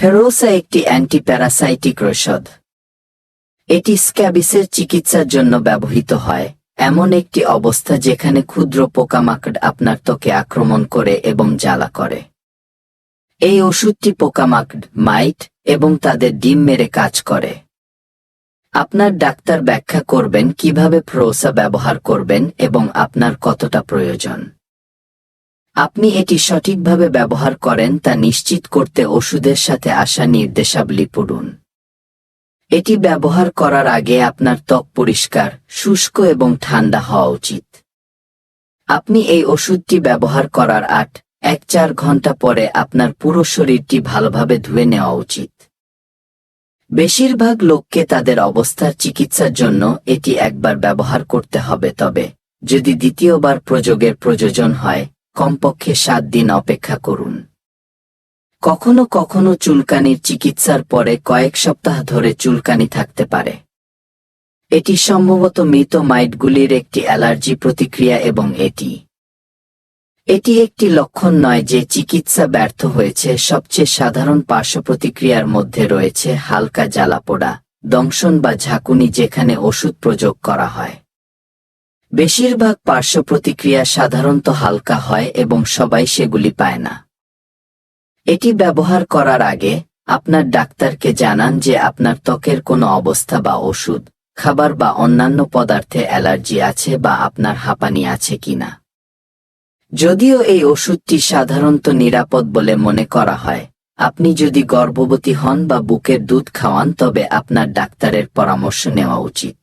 ফেরোসা একটি অ্যান্টিপ্যারাসাইটিক ঔষধ। এটি স্ক্যাবিসের চিকিৎসার জন্য ব্যবহৃত হয়। এমন একটি অবস্থা যেখানে ক্ষুদ্র পোকামাকড় আপনার ত্বকে আক্রমণ করে এবং জ্বালা করে। এই ওষুধটি পোকামাকড়, মাইট এবং তাদের ডিম মেরে কাজ করে। আপনার ডাক্তার ব্যাখ্যা করবেন কীভাবে ফ্রোসা ব্যবহার করবেন এবং আপনার কতটা প্রয়োজন। আপনি এটি সঠিকভাবে ব্যবহার করেন তা নিশ্চিত করতে ওষুধের সাথে আসা নির্দেশাবলী পড়ুন। এটি ব্যবহার করার আগে আপনার ত্বক পরিষ্কার, শুষ্ক এবং ঠান্ডা হওয়া উচিত। আপনি এই ওষুধটি ব্যবহার করার আট, এক চার ঘণ্টা পরে আপনার পুরো শরীরটি ভালোভাবে ধুয়ে নেওয়া উচিত। বেশিরভাগ লোককে তাদের অবস্থার চিকিৎসার জন্য এটি একবার ব্যবহার করতে হবে, তবে যদি দ্বিতীয়বার প্রযোগের প্রয়োজন হয় কমপক্ষে সাত দিন অপেক্ষা করুন। কখনো কখনো চুলকানির চিকিৎসার পরে কয়েক সপ্তাহ ধরে চুলকানি থাকতে পারে। এটি সম্ভবত মৃত মাইটগুলির একটি অ্যালার্জি প্রতিক্রিয়া এবং এটি। এটি একটি লক্ষণ নয় যে চিকিৎসা ব্যর্থ হয়েছে, সবচেয়ে সাধারণ পার্শ্ব প্রতিক্রিয়ার মধ্যে রয়েছে হালকা জ্বালাপোড়া, দংশন বা ঝাঁকুনি যেখানে ওষুধ প্রয়োগ করা হয়। বেশিরভাগ পার্শ্ব প্রতিক্রিয়া সাধারণত হালকা হয় এবং সবাই সেগুলি পায় না। এটি ব্যবহার করার আগে আপনার ডাক্তারকে জানান যে আপনার ত্বকের কোনো অবস্থা বা ওষুধ, খাবার বা অন্যান্য পদার্থে অ্যালার্জি আছে বা আপনার হাঁপানি আছে কিনা। যদিও এই ওষুধটি সাধারণত নিরাপদ বলে মনে করা হয়, আপনি যদি গর্ভবতী হন বা বুকের দুধ খাওয়ান তবে আপনার ডাক্তারের পরামর্শ নেওয়া উচিত।